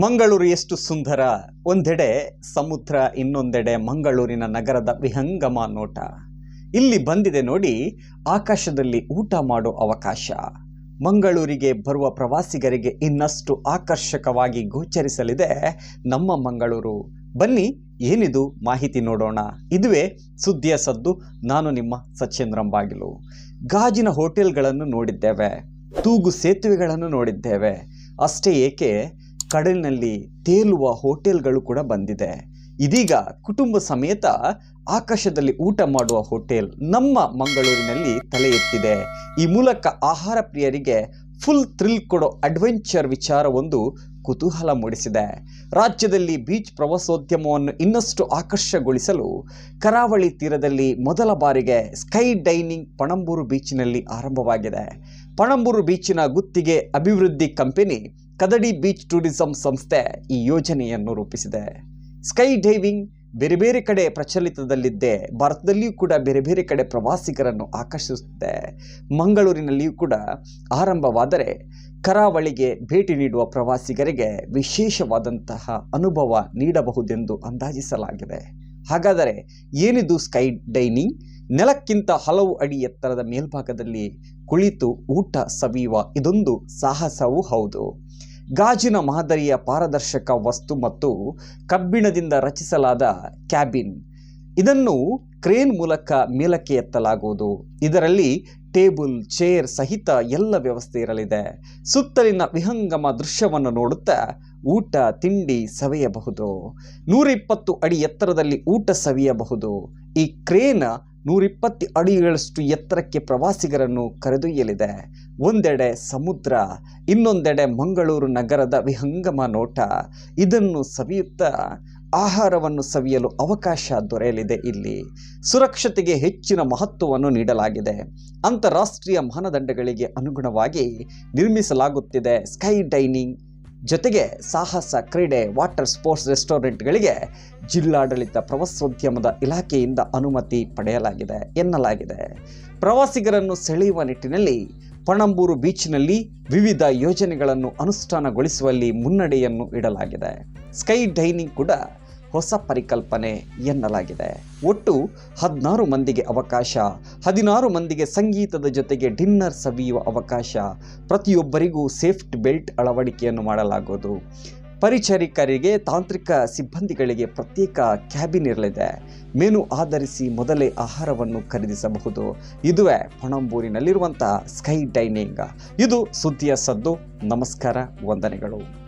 ಮಂಗಳೂರು ಎಷ್ಟು ಸುಂದರ. ಒಂದೆಡೆ ಸಮುದ್ರ, ಇನ್ನೊಂದೆಡೆ ಮಂಗಳೂರಿನ ನಗರದ ವಿಹಂಗಮ ನೋಟ. ಇಲ್ಲಿ ಬಂದಿದೆ ನೋಡಿ, ಆಕಾಶದಲ್ಲಿ ಊಟ ಮಾಡೋ ಅವಕಾಶ. ಮಂಗಳೂರಿಗೆ ಬರುವ ಪ್ರವಾಸಿಗರಿಗೆ ಇನ್ನಷ್ಟು ಆಕರ್ಷಕವಾಗಿ ಗೋಚರಿಸಲಿದೆ ನಮ್ಮ ಮಂಗಳೂರು. ಬನ್ನಿ, ಏನಿದು ಮಾಹಿತಿ ನೋಡೋಣ. ಇದುವೇ ಸುದ್ದಿಯ ಸದ್ದು. ನಾನು ನಿಮ್ಮ ಸಚೇಂದ್ರಂಬಾಗಿಲು ಗಾಜಿನ ಹೋಟೆಲ್ಗಳನ್ನು ನೋಡಿದ್ದೇವೆ. ತೂಗು ಸೇತುವೆಗಳನ್ನು ನೋಡಿದ್ದೇವೆ. ಅಷ್ಟೇ ಏಕೆ ಕಡಲಿನಲ್ಲಿ ತೇಲುವ ಹೋಟೆಲ್ಗಳು ಕೂಡ ಬಂದಿದೆ. ಇದೀಗ ಕುಟುಂಬ ಸಮೇತ ಆಕಾಶದಲ್ಲಿ ಊಟ ಮಾಡುವ ಹೋಟೆಲ್ ನಮ್ಮ ಮಂಗಳೂರಿನಲ್ಲಿ ತಲೆ ಎತ್ತಿದೆ. ಈ ಮೂಲಕ ಆಹಾರ ಪ್ರಿಯರಿಗೆ ಫುಲ್ ಥ್ರಿಲ್ ಕೊಡೋ ಅಡ್ವೆಂಚರ್ ವಿಚಾರವೊಂದು ಕುತೂಹಲ ಮೂಡಿಸಿದೆ. ರಾಜ್ಯದಲ್ಲಿ ಬೀಚ್ ಪ್ರವಾಸೋದ್ಯಮವನ್ನು ಇನ್ನಷ್ಟು ಆಕರ್ಷಗೊಳಿಸಲು ಕರಾವಳಿ ತೀರದಲ್ಲಿ ಮೊದಲ ಬಾರಿಗೆ ಸ್ಕೈ ಡೈನಿಂಗ್ ಪಣಂಬೂರು ಬೀಚಿನಲ್ಲಿ ಆರಂಭವಾಗಿದೆ. ಪಣಂಬೂರು ಬೀಚಿನ ಗುತ್ತಿಗೆ ಅಭಿವೃದ್ಧಿ ಕಂಪನಿ ಕದಡಿ ಬೀಚ್ ಟೂರಿಸಂ ಸಂಸ್ಥೆ ಈ ಯೋಜನೆಯನ್ನು ರೂಪಿಸಿದೆ. ಸ್ಕೈ ಡೈವಿಂಗ್ ಬೇರೆ ಬೇರೆ ಕಡೆ ಪ್ರಚಲಿತದಲ್ಲಿದ್ದೆ ಭಾರತದಲ್ಲಿಯೂ ಕೂಡ ಬೇರೆ ಬೇರೆ ಕಡೆ ಪ್ರವಾಸಿಗರನ್ನು ಆಕರ್ಷಿಸುತ್ತೆ ಮಂಗಳೂರಿನಲ್ಲಿಯೂ ಕೂಡ ಆರಂಭವಾದರೆ ಕರಾವಳಿಗೆ ಭೇಟಿ ನೀಡುವ ಪ್ರವಾಸಿಗರಿಗೆ ವಿಶೇಷವಾದಂತಹ ಅನುಭವ ನೀಡಬಹುದೆಂದು ಅಂದಾಜಿಸಲಾಗಿದೆ. ಹಾಗಾದರೆ ಏನಿದು ಸ್ಕೈ ಡೈನಿಂಗ್? ನೆಲಕ್ಕಿಂತ ಹಲವು ಅಡಿ ಎತ್ತರದ ಮೇಲ್ಭಾಗದಲ್ಲಿ ಕುಳಿತು ಊಟ ಸವಿಯುವ ಇದೊಂದು ಸಾಹಸವೂ ಹೌದು. ಗಾಜಿನ ಮಾದರಿಯ ಪಾರದರ್ಶಕ ವಸ್ತು ಮತ್ತು ಕಬ್ಬಿಣದಿಂದ ರಚಿಸಲಾದ ಕ್ಯಾಬಿನ್. ಇದನ್ನು ಕ್ರೇನ್ ಮೂಲಕ ಮೇಲಕ್ಕೆ ಎತ್ತಲಾಗುವುದು. ಇದರಲ್ಲಿ ಟೇಬಲ್, ಚೇರ್ ಸಹಿತ ಎಲ್ಲ ವ್ಯವಸ್ಥೆ ಇರಲಿದೆ. ಸುತ್ತಲಿನ ವಿಹಂಗಮ ದೃಶ್ಯವನ್ನು ನೋಡುತ್ತಾ ಊಟ, ತಿಂಡಿ ಸವಿಯಬಹುದು. ನೂರಿಪ್ಪತ್ತು ಅಡಿ ಎತ್ತರದಲ್ಲಿ ಊಟ ಸವಿಯಬಹುದು. ಈ ಕ್ರೇನ್ ನೂರಿಪ್ಪತ್ತು ಅಡಿಗಳಷ್ಟು ಎತ್ತರಕ್ಕೆ ಪ್ರವಾಸಿಗರನ್ನು ಕರೆದೊಯ್ಯಲಿದೆ. ಒಂದೆಡೆ ಸಮುದ್ರ, ಇನ್ನೊಂದೆಡೆ ಮಂಗಳೂರು ನಗರದ ವಿಹಂಗಮ ನೋಟ. ಇದನ್ನು ಸವಿಯುತ್ತಾ ಆಹಾರವನ್ನು ಸವಿಯಲು ಅವಕಾಶ ದೊರೆಯಲಿದೆ ಇಲ್ಲಿ. ಸುರಕ್ಷತೆಗೆ ಹೆಚ್ಚಿನ ಮಹತ್ವವನ್ನು ನೀಡಲಾಗಿದೆ. ಅಂತಾರಾಷ್ಟ್ರೀಯ ಮಾನದಂಡಗಳಿಗೆ ಅನುಗುಣವಾಗಿ ನಿರ್ಮಿಸಲಾಗುತ್ತಿದೆ ಸ್ಕೈ ಡೈನಿಂಗ್ ಜೊತೆಗೆ ಸಾಹಸ, ಕ್ರೀಡೆ, ವಾಟರ್ ಸ್ಪೋರ್ಟ್ಸ್ ರೆಸ್ಟೋರೆಂಟ್ಗಳಿಗೆ ಜಿಲ್ಲಾಡಳಿತ ಪ್ರವಾಸೋದ್ಯಮದ ಇಲಾಖೆಯಿಂದ ಅನುಮತಿ ಪಡೆಯಲಾಗಿದೆ ಎನ್ನಲಾಗಿದೆ. ಪ್ರವಾಸಿಗರನ್ನು ಸೆಳೆಯುವ ನಿಟ್ಟಿನಲ್ಲಿ ಪಣಂಬೂರು ಬೀಚ್ನಲ್ಲಿ ವಿವಿಧ ಯೋಜನೆಗಳನ್ನು ಅನುಷ್ಠಾನಗೊಳಿಸುವಲ್ಲಿ ಮುನ್ನಡೆಯನ್ನು ಇಡಲಾಗಿದೆ. ಸ್ಕೈ ಡೈನಿಂಗ್ ಕೂಡ ಹೊಸ ಪರಿಕಲ್ಪನೆ ಎನ್ನಲಾಗಿದೆ. ಒಟ್ಟು ಹದಿನಾರು ಮಂದಿಗೆ ಅವಕಾಶ, ಹದಿನಾರು ಮಂದಿಗೆ ಸಂಗೀತದ ಜೊತೆಗೆ ಡಿನ್ನರ್ ಸವಿಯುವ ಅವಕಾಶ, ಪ್ರತಿಯೊಬ್ಬರಿಗೂ ಸೇಫ್ಟಿ ಬೆಲ್ಟ್ ಅಳವಡಿಕೆಯನ್ನು ಮಾಡಲಾಗುವುದು. ಪರಿಚಾರಿಕರಿಗೆ ತಾಂತ್ರಿಕ ಸಿಬ್ಬಂದಿಗಳಿಗೆ ಪ್ರತ್ಯೇಕ ಕ್ಯಾಬಿನ್ ಇರಲಿದೆ. ಮೆನು ಆಧರಿಸಿ ಮೊದಲೇ ಆಹಾರವನ್ನು ಖರೀದಿಸಬಹುದು. ಇದುವೇ ಪಣಂಬೂರಿನಲ್ಲಿರುವಂತಹ ಸ್ಕೈ ಡೈನಿಂಗ್. ಇದು ಸುದ್ದಿಯ ಸದ್ದು. ನಮಸ್ಕಾರ, ವಂದನೆಗಳು.